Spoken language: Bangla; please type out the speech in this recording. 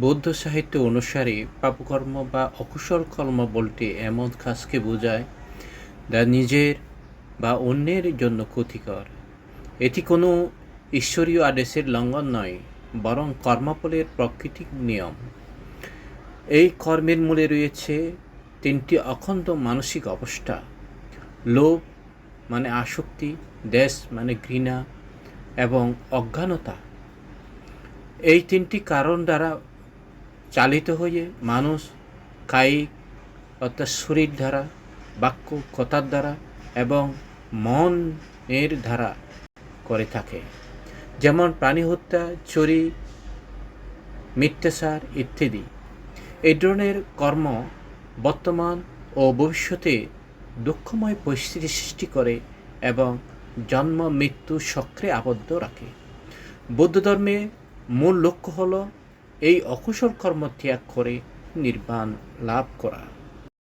বৌদ্ধ সাহিত্য অনুসারে পাপকর্ম বা অকুশল কর্ম বলতে এমন কাজকে বোঝায় যা নিজের বা অন্যের জন্য ক্ষতিকর। এটি কোনো ঈশ্বরীয় আদেশের লঙ্ঘন নয়, বরং কর্মফলের প্রকৃতিক নিয়ম। এই কর্মের মূলে রয়েছে তিনটি অখণ্ড মানসিক অবস্থা। লোভ মানে আসক্তি, দেশ মানে ঘৃণা এবং অজ্ঞানতা। এই তিনটি কারণ দ্বারা চালিত হয়ে মানুষ কায়িক অর্থাৎ শরীর দ্বারা বাক্য, কথার দ্বারা এবং মনের দ্বারা করে থাকে। যেমন প্রাণী হত্যা, চুরি, মিথ্যাচার ইত্যাদি। এই ধরনের কর্ম বর্তমান ও ভবিষ্যতে দুঃখময় পরিস্থিতি সৃষ্টি করে এবং জন্ম, মৃত্যু সক্রে আবদ্ধ রাখে। বৌদ্ধ ধর্মে মূল লক্ষ্য হল এই অকুশল কর্ম ত্যাগ করে নির্বাণ লাভ করা।